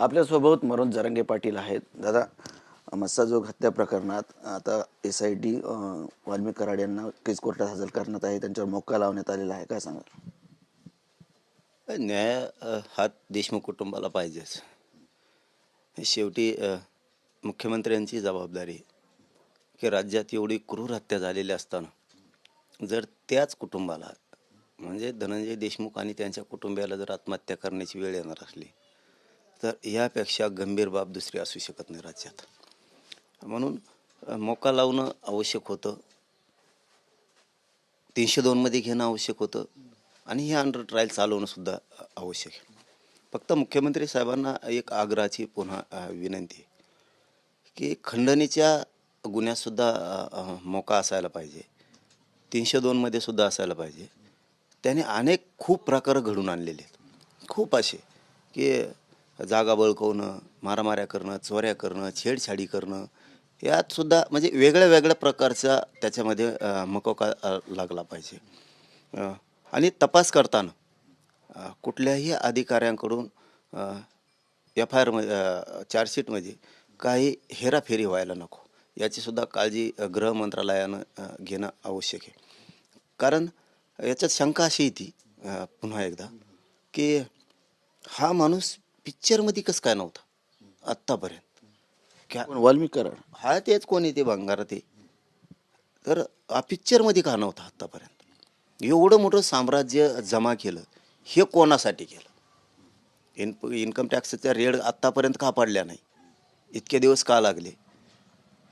आपल्यासोबत मनोज जरंगे पाटील आहेत. दादा मस्साजोग हत्या प्रकरणात आता S I D Walmik Karad यांना केस कोर्टात हजर करण्यात आहे. त्यांच्यावर मोक्का लावण्यात आलेला आहे. काय सांगा न्याय हा देशमुख कुटुंबाला पाहिजेच. शेवटी मुख्यमंत्र्यांची जबाबदारी की राज्यात एवढी क्रूर हत्या झालेली असताना जर त्याच कुटुंबाला म्हणजे धनंजय देशमुख आणि त्यांच्या कुटुंबियाला जर आत्महत्या करण्याची वेळ येणार असली तर यापेक्षा गंभीर बाब दुसरी असू शकत नाही राज्यात. म्हणून मोका लावणं आवश्यक होतं. तीनशे दोनमध्ये घेणं आवश्यक होतं. आणि हे अंडर ट्रायल चालवणं सुद्धा आवश्यक आहे. फक्त मुख्यमंत्री साहेबांना एक आग्रहाची पुन्हा विनंती आहे की खंडणीच्या गुन्ह्यातसुद्धा मोका असायला पाहिजे. तीनशे दोनमध्ये सुद्धा असायला पाहिजे. त्याने अनेक खूप प्रकार घडून आणलेले आहेत. खूप असे की जागा बळकवणं मारामाऱ्या करणं चोऱ्या करणं छेडछाडी करणं यात सुद्धा म्हणजे वेगळ्या वेगळ्या प्रकारचा त्याच्यामध्ये मकोका लागला पाहिजे. आणि तपास करताना कुठल्याही अधिकाऱ्यांकडून एफ आय आरमध्ये चार्जशीटमध्ये काही हेराफेरी व्हायला नको. याचीसुद्धा काळजी गृह मंत्रालयानं घेणं आवश्यक आहे. कारण याच्यात शंका अशी येते पुन्हा एकदा की हा माणूस पिक्चरमध्ये कसं काय नव्हता? आत्तापर्यंत. क्या वाल्मिक कराड हा तेच कोणी ते भंगार ते. तर हा पिक्चरमध्ये का नव्हता आत्तापर्यंत? एवढं मोठं साम्राज्य जमा केलं हे कोणासाठी केलं? इन इन्कम टॅक्सच्या रेड आत्तापर्यंत का पडल्या नाही? इतके दिवस का लागले?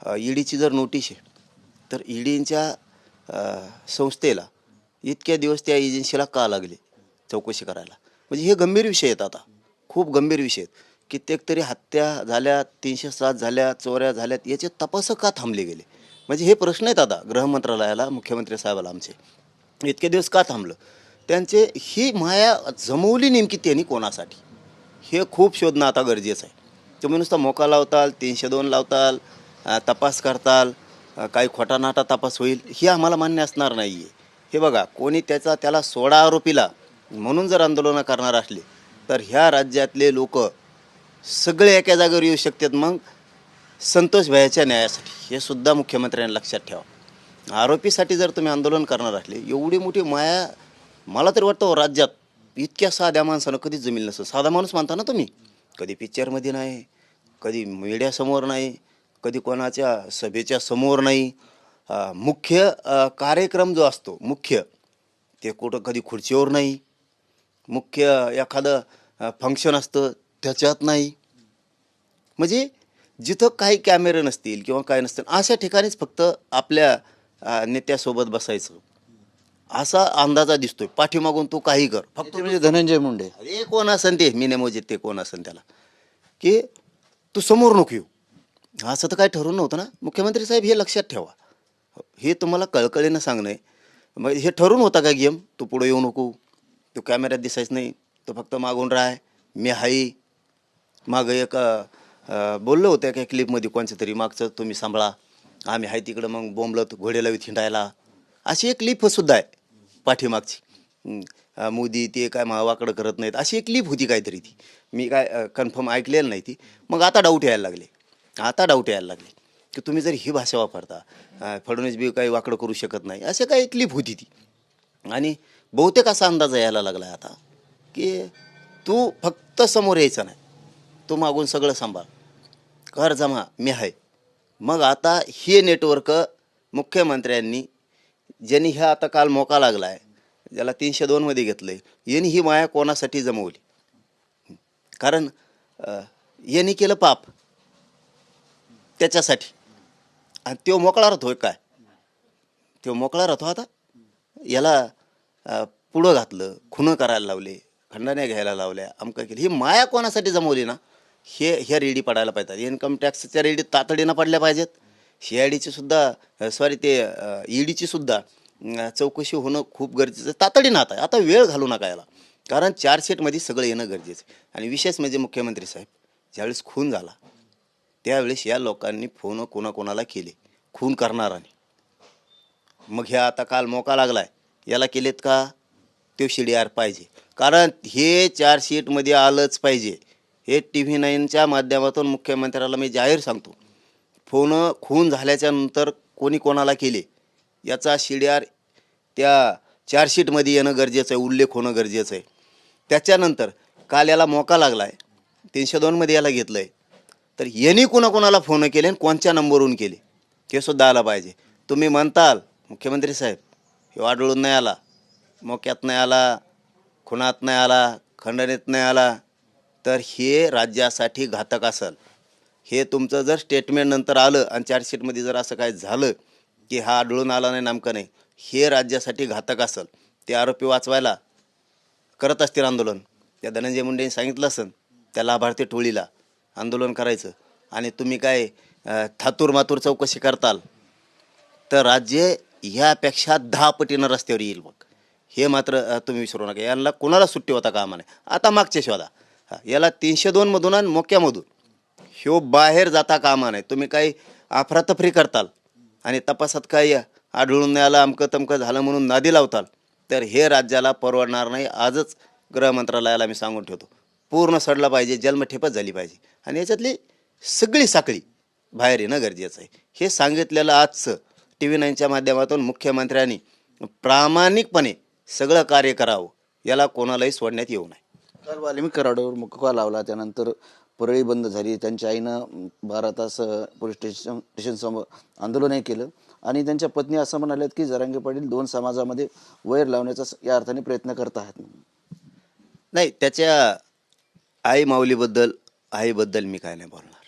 ईडीची जर नोटीस आहे तर ईडीच्या संस्थेला इतके दिवस त्या एजन्सीला का लागले? चौकशी करायला. म्हणजे हे गंभीर विषय आहेत आता. खूप गंभीर विषय आहेत. कित्येक तरी हत्या झाल्या तीनशे सात झाल्या चोऱ्या झाल्यात याचे तपास का थांबले गेले? म्हणजे हे प्रश्न आहेत आता गृहमंत्रालयाला मुख्यमंत्री साहेबाला आमचे. इतके दिवस का थांबलं? त्यांचे ही माया जमवली नेमकी त्यांनी कोणासाठी? हे खूप शोधणं आता गरजेचं आहे. तुम्ही नुसता मोका लावताल तीनशे दोन लावताल तपास करताल काही खोटा नाटा तपास होईल हे आम्हाला मान्य असणार नाही आहे हे बघा कोणी त्याचा त्याला सोळा आरोपीला म्हणून जर आंदोलनं करणार असले तर ह्या राज्यातले लोक सगळे एका जागेवर येऊ शकतात मग? संतोष भयाच्या न्यायासाठी. हे सुद्धा मुख्यमंत्र्यांनी लक्षात ठेवा. आरोपीसाठी जर तुम्ही आंदोलन करणार असले एवढी मोठी माया मला तरी वाटतं हो, राज्यात इतक्या साध्या माणसानं कधीच जमील नसतं साधा माणूस मानता ना तुम्ही? कधी पिक्चरमध्ये नाही कधी मीडियासमोर नाही कधी कोणाच्या सभेच्या समोर नाही. मुख्य कार्यक्रम जो असतो मुख्य ते कुठं कधी खुर्चीवर नाही. मुख्य एखादं फंक्शन असतं त्याच्यात नाही. म्हणजे जिथं काही कॅमेरे नसतील किंवा काय नसतील अशा ठिकाणीच फक्त आपल्या नेत्यासोबत बसायचं. असा अंदाजा दिसतोय. पाठीमागून तू काही कर. फक्त म्हणजे धनंजय मुंडे. अरे कोण असन ते? मी नेमोजित ते कोण असन त्याला. की तू समोर नको येऊ. असं तर काय ठरवून नव्हतं ना. मुख्यमंत्री साहेब हे लक्षात ठेवा. हे तुम्हाला कळकळीनं सांगणं आहे. मग हे ठरवून होता का गेम? तू पुढे येऊ नको. तू कॅमेऱ्यात दिसायच नाही. तो फक्त मागून राह. मी हाई. मागं एक बोललो होतं एका क्लिपमध्ये कोणचं तरी मागचं तुम्ही सांभाळा. आम्ही हाय तिकडं मग बोंबलत घोड्याला लावीत हिंडायला अशी एक लिपसुद्धा आहे पाठीमागची. मोदी ते काय मावाकडं करत नाहीत. अशी एक क्लिप होती काहीतरी ती. मी काय कन्फर्म ऐकलेलं नाही ती. मग आता डाऊट यायला लागले. आता डाऊट यायला लागले. की तुम्ही जर ही भाषा वापरता फडणवीस बी काही वाकडं करू शकत नाही. असं काही क्लिप होती ती. आणि बहुतेक असा अंदाज यायला लागला आहे आता. की तू फक्त समोर यायचं नाही. तू मागून सगळं सांभाळ. कर जमा मी आहे. मग आता हे नेटवर्क मुख्यमंत्र्यांनी ज्यांनी ह्या आता काल मोका लागला आहे ज्याला तीनशे दोनमध्ये घेतलं आहे यांनी ही माया कोणासाठी जमवली? कारण यांनी केलं पाप. त्याच्यासाठी. आणि तो मोकळा राहतोय काय? तो मोकळा राहतो आता. याला पुढं घातलं खुनं करायला लावले. खंडण्या घ्यायला लावल्या अमकं केलं. ही माया कोणासाठी जमवली ना? हे ह्या रेडी पडायला पाहिजेत. इन्कम टॅक्सच्या रेडी तातडीनं पडल्या पाहिजेत. सी आय डीची सुद्धा सॉरी ते ईडीची सुद्धा चौकशी होणं खूप गरजेचं आहे. तातडीनं आता आता वेळ घालू नका याला. कारण चार्जशीटमध्ये सगळं येणं गरजेचं आहे. आणि विशेष म्हणजे मुख्यमंत्री साहेब ज्यावेळेस खून झाला त्यावेळेस या लोकांनी फोन कोणाकोणाला केले? खून करणाराने मग ह्या आता काल मोका लागलाय. याला केलेत का? तो शिडीआर पाहिजे. कारण हे चार्जशीटमध्ये आलंच पाहिजे. हे टी व्ही नाईनच्या माध्यमातून मुख्यमंत्र्याला मी जाहीर सांगतो. फोन खून झाल्याच्यानंतर कोणी कोणाला केले? याचा शिड्यार त्या चार्जशीटमध्ये येणं गरजेचं आहे उल्लेख होणं गरजेचं आहे. त्याच्यानंतर काल याला मोका लागला आहे तीनशे दोनमध्ये याला घेतलं आहे तर यांनी कोणाकोणाला फोन केले आणि कोणत्या नंबरवरून केले? हे सुद्धा आलं पाहिजे. तुम्ही म्हणताल मुख्यमंत्री साहेब हे आढळून नाही आला. मोक्यात नाही आला. खुनात नाही आला खंडणीत नाही आला तर हे राज्यासाठी घातक असेल. हे तुमचं जर स्टेटमेंट नंतर आलं आणि चार्जशीटमध्ये जर असं काय झालं की हा आढळून आला नाही नेमकं नाही हे राज्यासाठी घातक असेल. ते आरोपी वाचवायला करत असतील आंदोलन. त्या धनंजय मुंडेंनी सांगितलं असेल त्या लाभार्थी टोळीला आंदोलन करायचं. आणि तुम्ही काय थातूर मातूर चौकशी करताल तर राज्य ह्यापेक्षा दहा पटीनं रस्त्यावर येईल मग हे मात्र तुम्ही विसरू नका. यांना कोणाला सुट्टी होता कामा नाही आता मागच्या शोधा. हा, याला तीनशे दोनमधून आणि मोक्यामधून ह्यो बाहेर जाता कामा नाही तुम्ही काही अफरातफरी करताल आणि तपासात काही आढळून नाही आलं अमकं तमकं झालं म्हणून नादी लावताल तर हे राज्याला परवडणार नाही. आजच गृहमंत्रालयाला मी सांगून ठेवतो. पूर्ण सडला पाहिजे जन्मठेपच झाली पाहिजे. आणि याच्यातली सगळी साखळी बाहेर येणं गरजेचं आहे. हे सांगितलेलं आजचं टी व्ही नाईनच्या माध्यमातून मुख्यमंत्र्यांनी प्रामाणिकपणे सगळं कार्य करावं याला कोणालाही सोडण्यात येऊ नये. काल वाल्मिक कराडावर मुक्का लावला त्यानंतर परळी बंद झाली. त्यांच्या आईनं बारा तास पोलीस स्टेशन स्टेशनसमोर आंदोलनही केलं. आणि त्यांच्या पत्नी असं म्हणाल्यात की जरांगे पाटील दोन समाजामध्ये वैर लावण्याचा या अर्थाने प्रयत्न करत आहेत. नाही त्याच्या आई माऊलीबद्दल आईबद्दल मी काय नाही बोलणार.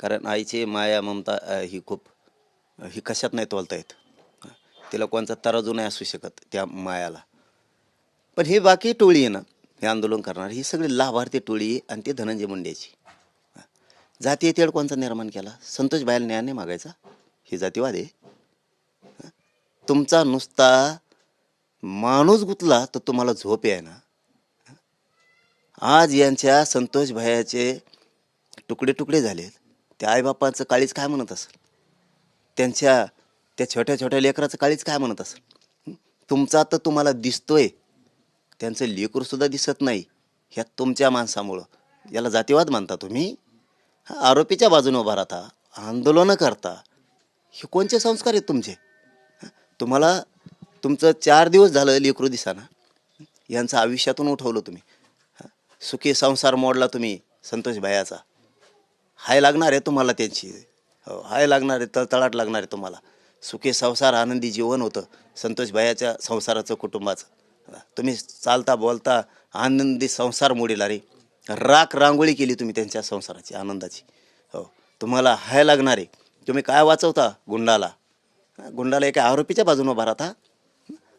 कारण आईची माया ममता ही खूप ही कशात नाही तोलता येत. तिला कोणचा तराजू नाही असू शकत त्या मायाला. पण ही बाकी टोळी आहे ना हे आंदोलन करणार ही सगळी लाभार्थी टोळी आहे आणि ती धनंजय मुंडेची. जातीय तेढ कोणचा निर्माण केला? संतोष बायल न्याय नाही मागायचा? ही जातीवाद आहे. तुमचा नुसता माणूस गुतला तर तुम्हाला झोप आहे ना? आज यांच्या संतोष भयाचे तुकडे तुकडे झालेत. त्या आईबापाचं काळीच काय म्हणत असेल? त्यांच्या त्या छोट्या छोट्या लेकराचं काळीच काय म्हणत असं तुमचा तर तुम्हाला दिसतोय. त्यांचं लेकरूसुद्धा दिसत नाही. ह्या तुमच्या माणसामुळं. याला जातीवाद मानता तुम्ही? आरोपीच्या बाजूने उभा राहता. आंदोलनं करता. हे कोणते संस्कार आहेत तुमचे? तुम्हाला तुमचं चार दिवस झालं लेकरू दिसाना. यांचं आयुष्यातून उठवलं तुम्ही. सुखी संसार मोडला तुम्ही संतोष भायाचा. हाय लागणार आहे तुम्हाला त्यांची. हो हाय लागणार आहे तळतळाट लागणार आहे तुम्हाला. सुखी संसार आनंदी जीवन होतं. संतोष भायाच्या संसाराचं कुटुंबाचं. तुम्ही चालता बोलता आनंदी संसार मोडीला रे. राख रांगोळी केली तुम्ही त्यांच्या संसाराची आनंदाची. हो. तुम्हाला हाय लागणारे तुम्ही काय वाचवता? गुंडाला. गुंडाला एका आरोपीच्या बाजूने उभा राहता.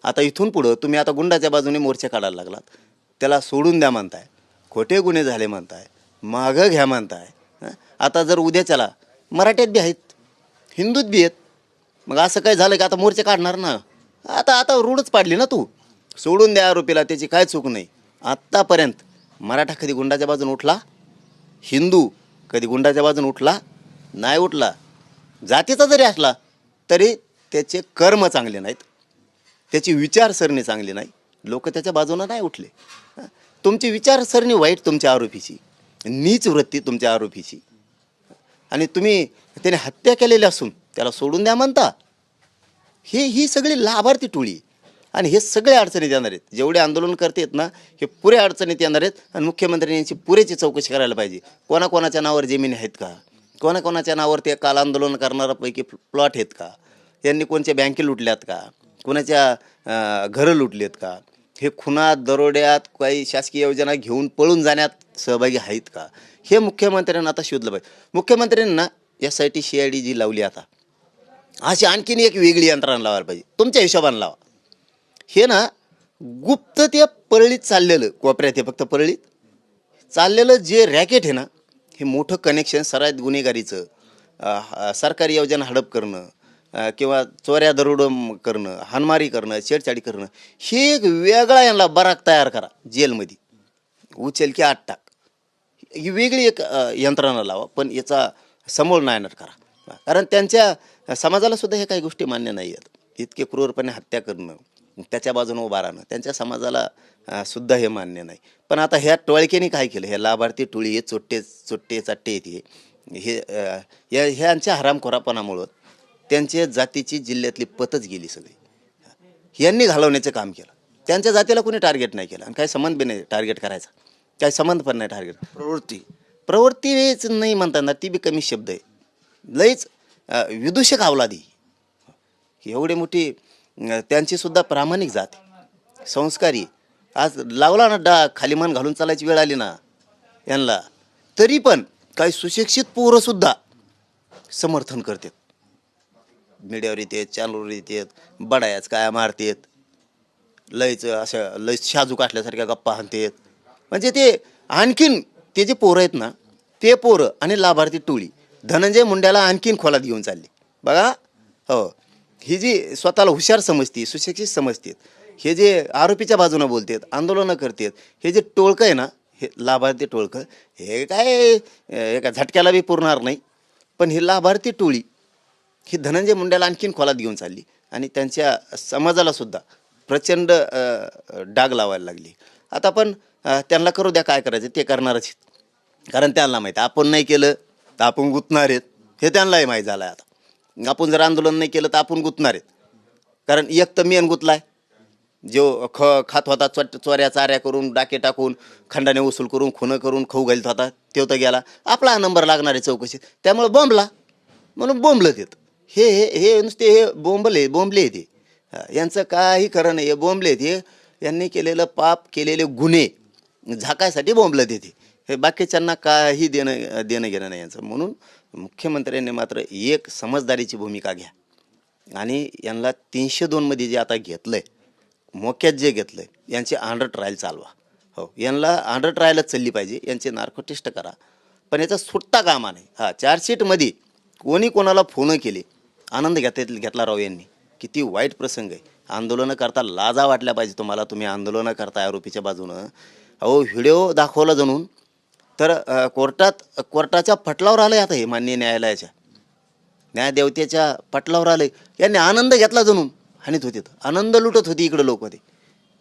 आता इथून पुढं तुम्ही आता गुंडाच्या बाजूने मोर्चे काढायला लागलात. त्याला सोडून द्या म्हणताय. खोटे गुन्हे झाले म्हणताय. मागं घ्या म्हणताय. आता जर उद्याच्याला मराठ्यात बी आहेत हिंदूत बी आहेत मग असं काय झालं की आता मोर्चे काढणार ना? आता आता रूढच पाडली ना तू. सोडून द्या आरोपीला त्याची काय चूक नाही. आत्तापर्यंत मराठा कधी गुंडाच्या बाजून उठला? हिंदू कधी गुंडाच्या बाजून उठला? नाही उठला. जातीचा जरी असला तरी त्याचे कर्म चांगले नाहीत. त्याची विचारसरणी चांगली नाही. लोक त्याच्या बाजूनं नाही उठले. तुमची विचारसरणी वाईट तुमच्या आरोपीची. नीच वृत्ती तुमच्या आरोपीची. आणि तुम्ही त्याने हत्या केलेली असून त्याला सोडून द्या म्हणता. हे ही सगळी लाभार्थी टोळी. आणि हे सगळे अडचणीत येणार आहेत. जेवढे आंदोलन करतात ना हे पुरे अडचणीत येणार आहेत. आणि मुख्यमंत्र्यांनी यांची पुरेची चौकशी करायला पाहिजे. कोणाकोणाच्या नावावर जमीन आहेत का? कोणाकोणाच्या नावावर ते काल आंदोलन करणाऱ्यापैकी प्लॉट आहेत का? यांनी कोणच्या बँके लुटल्यात का? कोणाच्या घरं घरं लुटलेत का? हे खुनात दरोड्यात काही शासकीय योजना घेऊन पळून जाण्यात सहभागी आहेत का? हे मुख्यमंत्र्यांना आता शोधलं पाहिजे. मुख्यमंत्र्यांना S I T C I D जी लावली आता. अशी आणखीन एक वेगळी यंत्रणा लावायला पाहिजे. तुमच्या हिशोबाने लावा. हे ना गुप्त ते परळीत चाललेलं कोपऱ्यात हे फक्त परळीत. चाललेलं जे रॅकेट आहे ना हे मोठं कनेक्शन सरायत गुन्हेगारीचं सरकारी योजना हडप करणं किंवा चोऱ्या दरोड करणं हानमारी करणं छेडछाडी करणं हे एक वेगळा यांना बराक तयार करा जेलमध्ये. उचल की आठ टाक. ही वेगळी एक यंत्रणा लावा पण याचा समोर नायनट करा. कारण त्यांच्या समाजाला सुद्धा हे काही गोष्टी मान्य नाही आहेत इतके क्रूरपणे हत्या करणं त्याच्या बाजूने उभा राहणं त्यांच्या समाजाला सुद्धा हे मान्य नाही. पण आता ह्या टोळक्याने काय केलं? हे लाभार्थी टोळी हे चोट्टे चोट्टे चाट्टे येते हे. या ह्यांच्या हरामखोरापणामुळं त्यांच्या जातीची जिल्ह्यातली पतच गेली सगळी. यांनी घालवण्याचं काम केलं. त्यांच्या जातीला कोणी टार्गेट नाही केलं आणि काही संबंध बी नाही टार्गेट करायचा. काही संबंध पण नाही टार्गेट प्रवृत्ती. प्रवृत्तीच नाही म्हणता येणार ती बी कमी शब्द आहे लईच विदूषक अवलादी. एवढे मोठी त्यांचीसुद्धा प्रामाणिक जात संस्कारी. आज लावला ना डा खाली मान घालून चालायची वेळ आली ना यांना. तरी पण काही सुशिक्षित पोरंसुद्धा समर्थन करतात. मीडियावर येते चॅनलवर येतात बडायाच काय मारतात. लयच असं लय शाजू काटल्यासारख्या गप्पा हाणतात. म्हणजे ते आणखीन ते जे पोरं आहेत ना ते पोरं आणि लाभार्थी टोळी. धनंजय मुंड्याला आणखीन खोलात घेऊन चालली. बघा हो. ही जी स्वतःला हुशार समजते सुशिक्षित समजते हे जे आरोपीच्या बाजूनं बोलतात आंदोलनं करतात हे जे टोळकं आहे ना हे लाभार्थी टोळकं हे काय एका झटक्याला बी पुरणार नाही. पण ही लाभार्थी टोळी ही धनंजय मुंड्याला आणखीन खोलात घेऊन चालली आणि त्यांच्या समाजाला सुद्धा प्रचंड डाग लावायला लागली. आता आपण त्यांना करू द्या काय करायचं ते करणारच कारण त्यांना माहीत आपण नाही केलं तर आपण गुंतणार आहेत. हे त्यांनाही माहीत झालं आहे आता. आपण जर आंदोलन नाही केलं तर आपण गुंतणार आहेत. कारण एक तर मेन गुतलाय. जो ख खात होता चो चोऱ्या चाऱ्या करून डाके टाकून खंडाने वसूल करून खुनं करून खाऊ घालत होता तो तर गेला. आपला नंबर लागणार आहे चौकशीत. त्यामुळे बोंबला. म्हणून बोंबलं देत हे हे हे नुसते हे बोंबले बोंबले ते यांचं काही खरं नाही हे बोंबले हे. यांनी केलेलं पाप केलेले गुन्हे झाकायसाठी बोंबलं देते हे बाकीच्यांना काही देणं देणं घेणं नाही यांचं. म्हणून मुख्यमंत्र्यांनी मात्र एक समजदारीची भूमिका घ्या. आणि यांना तीनशे दोनमध्ये जे आता घेतलं आहे मोक्यात जे घेतलं आहे यांची अंडर ट्रायल चालवा. हो यांना अंडर ट्रायलच चालली पाहिजे यांचे नार्को टेस्ट करा. पण याचा सुटता कामा नाही हा चार्जशीटमध्ये कोणी कोणाला फोनं केले आनंद घेता घेतला राव यांनी किती वाईट प्रसंग आहे. आंदोलनं करता लाजा वाटल्या पाहिजे तुम्हाला तुम्ही आंदोलनं करता आरोपीच्या बाजूनं. अहो व्हिडिओ दाखवला जणून तर कोर्टात कोर्टाच्या फटलावर आलं आता हे मान्य न्यायालयाच्या. न्यायदेवतेच्या पटलावर आले यांनी आनंद घेतला जणून हानीत होते आनंद लुटत होते इकडं लोक होते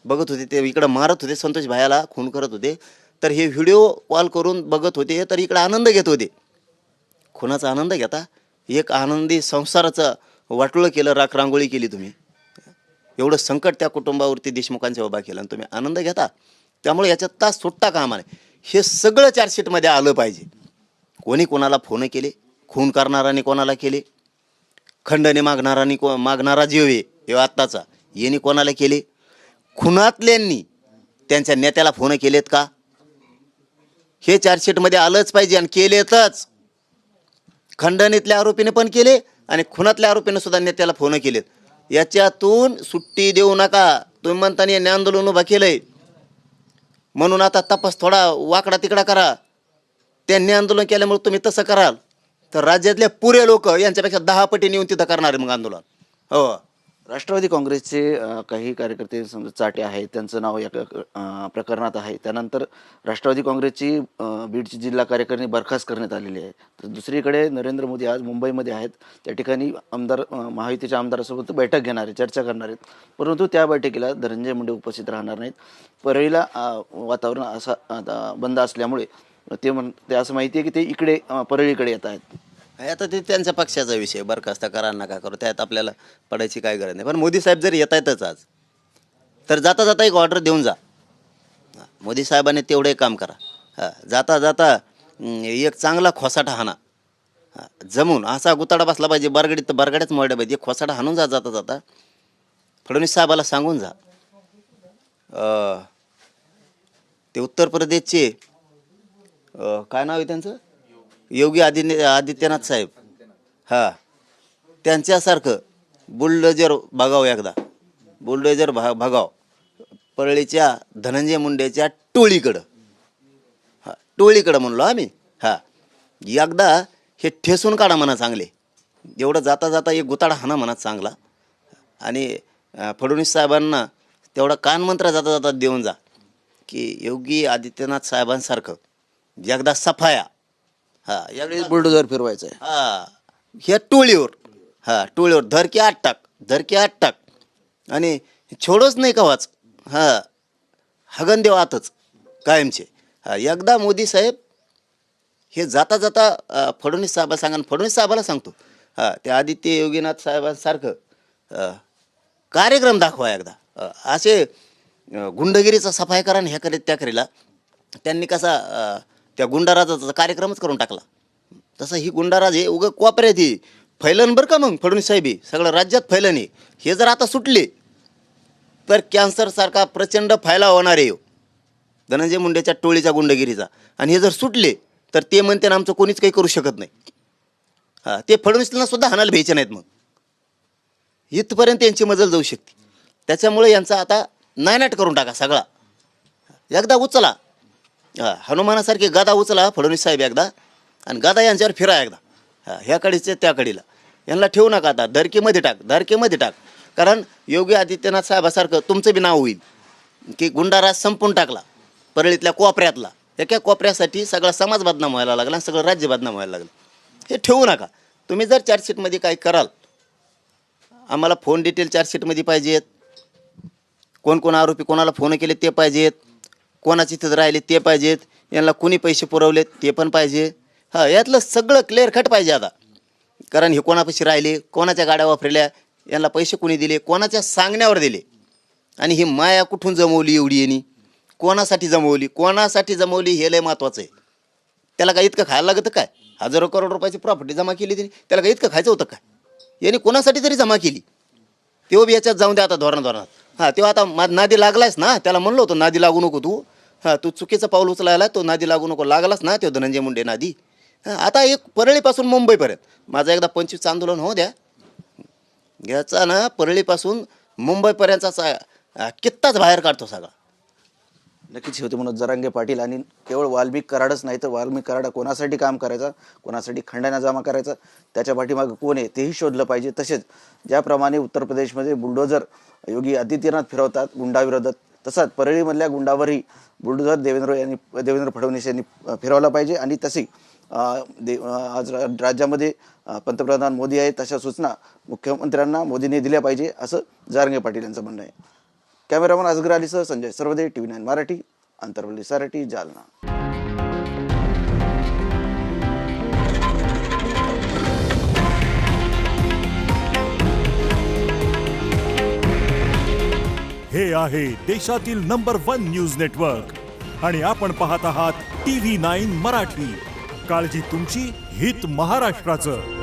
बघत होते ते इकडं मारत होते संतोष भायाला खून करत होते. तर हे व्हिडिओ कॉल करून बघत होते तर इकडं आनंद घेत होते. खुनाचा आनंद घेता. एक आनंदी संसाराचं वाटोळं केलं राख रांगोळी केली तुम्ही. एवढं संकट त्या कुटुंबावरती देशमुखांच्या उभा केला आणि तुम्ही आनंद घेता. त्यामुळे याच्यात तास सुट्टा कामा नाही हे सगळं चार्जशीटमध्ये आलं पाहिजे. कोणी कोणाला फोन केले खून करणाराने कोणाला केले खंडने मागणाराने को मागणारा जीव आहे हे आत्ताचा यांनी कोणाला केले? खुनातल्यांनी त्यांच्या नेत्याला फोन केलेत का? हे चार्जशीटमध्ये आलंच पाहिजे आणि केलेतच. खंडणीतल्या आरोपीने पण केले आणि खुनातल्या आरोपीने सुद्धा नेत्याला फोन केलेत. याच्यातून सुट्टी देऊ नका. तुम्ही म्हणताना यांनी आंदोलन उभा केलंय. म्हणून आता तपास थोडा वाकडा तिकडा करा. त्यांनी आंदोलन केल्यामुळे तुम्ही तसं कराल. तर राज्यातले पुरे लोक यांच्यापेक्षा दहा पटीने येऊन तिथं करणार आहे मग आंदोलन. हो. राष्ट्रवादी काँग्रेसचे काही कार्यकर्ते समजा चाटे आहेत त्यांचं नाव या प्रकरणात आहे. त्यानंतर राष्ट्रवादी काँग्रेसची बीडची जिल्हा कार्यकारिणी बरखास्त करण्यात आलेली आहे. तर दुसरीकडे नरेंद्र मोदी आज मुंबईमध्ये आहेत. त्या ठिकाणी आमदार महायुतीच्या आमदारासोबत बैठक घेणार आहे चर्चा करणार आहेत. परंतु त्या बैठकीला धनंजय मुंडे उपस्थित राहणार नाहीत. परळीला वातावरण असा आता बंद असल्यामुळे ते म्हण ते असं माहिती आहे की ते इकडे परळीकडे येत आहेत. आता ते त्यांच्या पक्षाचा विषय बरखास्त करा नका करू. त्यात आपल्याला पडायची काय गरज नाही. पण मोदी साहेब जर येत आहेतच आज तर जाता जाता एक ऑर्डर देऊन जा. मोदी साहेबांनी तेवढे काम करा. हां जाता जाता एक चांगला खोसाटा हाना हा, जमून असा गुताडा बसला पाहिजे. बरगडीत तर बरगड्याच मोडल्या पाहिजे. खोसाटा हाणून जा जाता जाता. फडणवीस साहेबाला सांगून जा. ते उत्तर प्रदेशचे काय नाव आहे त्यांचं? योगी आदित्य आदित्यनाथ साहेब. हा. त्यांच्यासारखं बुलडोजर बघाव एकदा. बुलडोजर भा भगाव. परळीच्या धनंजय मुंडेच्या टोळीकडं. हा टोळीकडं म्हणलो आम्ही. हा. एकदा हे ठेसून काढा म्हणा चांगले. एवढं जाता जाता एक गुताडा हाना म्हणा चांगला. आणि फडणवीस साहेबांना तेवढा कानमंत्र जाता जाता देऊन जा. की योगी आदित्यनाथ साहेबांसारखं एकदा सफाया. हा एकदा बुलडोजर फिरवायचं आहे हा. ह्या टोळीवर. हा टोळीवर धर की आठ टाक धर की आठ टाक आणि छोडच नाही का वाच? हां हगनदेव आतच कायमचे. हा एकदा मोदी साहेब हे जाता जाता फडणवीस साहेबा सांगा फडणवीस साहेबाला सांगतो. हां ते आदित्य योगीनाथ साहेबांसारखं कार्यक्रम दाखवा एकदा. असे गुंडगिरीचा सफाई करा आणि ह्या करीत त्या करीला. त्यांनी कसा त्या गुंडाराजाचा कार्यक्रमच करून टाकला. तसं ही गुंडाराज हे उगं कोपऱ्यात ही फैलन बरं का मग फडणवीस साहेब हे. सगळं राज्यात फैलन हे. हे जर आता सुटले तर कॅन्सरसारखा प्रचंड फैला होणार आहे हो. धनंजय मुंडेच्या टोळीच्या गुंडगिरीचा. आणि हे जर सुटले तर ते म्हणते ना आमचं कोणीच काही करू शकत नाही. हां ते फडणवीसला सुद्धा हाणायला भ्यायचे नाहीत मग. इथपर्यंत यांची मजल जाऊ शकते. त्याच्यामुळे यांचा आता नायनाट करून टाका सगळा. एकदा उचला. हा, हनुमानासारखी गदा उचला फडणवीस साहेब एकदा आणि गदा यांच्यावर फिरा एकदा. हा, ह्या कडीचे त्या कडीला. यांना ठेवू नका आता धरकीमध्ये टाक धरकीमध्ये टाक. कारण योगी आदित्यनाथ साहेबासारखं तुमचं बी नाव होईल. की गुंडाराज संपून टाकला परळीतल्या कोपऱ्यातला. एका कोपऱ्यासाठी सगळा समाज बदनाम व्हायला लागला आणि सगळं राज्य बदनाम व्हायला लागलं. हे ठेवू नका. तुम्ही जर चार्जशीटमध्ये काही कराल आम्हाला फोन डिटेल चार्जशीटमध्ये पाहिजेत. कोण कोण आरोपी कोणाला फोन केले ते पाहिजेत. कोणाचे तिथं राहिले ते पाहिजेत. यांना कोणी पैसे पुरवलेत ते पण पाहिजे. हां यातलं सगळं क्लिअर कट पाहिजे आता. कारण हे कोणापाशी राहिले कोणाच्या गाड्या वापरल्या यांना पैसे कोणी दिले कोणाच्या सांगण्यावर दिले. आणि ही माया कुठून जमवली एवढी यांनी? कोणासाठी जमवली? कोणासाठी जमवली हे लय महत्त्वाचं आहे. त्याला काय इतकं खायला लागतं काय? हजारो करोड रुपयाची प्रॉपर्टी जमा केली तरी त्याला काय इतकं खायचं होतं काय? यांनी कोणासाठी तरी जमा केली. तेव्हा बी याच्यात जाऊन द्या आता धोरण धोरणात हां तेव्हा आता मा नादी लागलायस ना त्याला म्हणलो होतो नादी लागू नको तू. हां तू चुकीचं पाऊल उचलायला तो नादी लागू नको. लागलास ना तो धनंजय मुंडे नादी. हां आता एक परळीपासून मुंबईपर्यंत. माझा एकदा पंचवीस आंदोलन होऊ द्या. घ्याचा ना परळीपासून मुंबईपर्यंतचा कित्ताच बाहेर काढतो सगळा. नक्कीच हे होते म्हणून जरांगे पाटील. आणि केवळ वाल्मिक कराडच नाही तर वाल्मिक कराडा कोणासाठी काम करायचा? कोणासाठी खंडाना जमा करायचा? त्याच्या पाठीमागं कोण आहे? तेही शोधलं पाहिजे. तसेच ज्याप्रमाणे उत्तर प्रदेशमध्ये बुलडोजर योगी आदित्यनाथ फिरवतात गुंडाविरोधात तसाच परळीमधल्या गुंडावरही बुलडोजर देवेंद्र यांनी देवेंद्र फडणवीस यांनी फिरवला पाहिजे. आणि तशी दे आज राज्यामध्ये पंतप्रधान मोदी आहेत तशा सूचना मुख्यमंत्र्यांना मोदींनी दिल्या पाहिजे असं जारंगे पाटील यांचं म्हणणं आहे. Cameraman Ajgar अलीसह Sanjay Sarvade T V nine Marathi Antarwali Sarathi Jalna. हे आहे देशातील नंबर वन न्यूज नेटवर्क. आणि आपण पाहत आहात टी व्ही नाईन मराठी. काळजी तुमची हित महाराष्ट्राचं.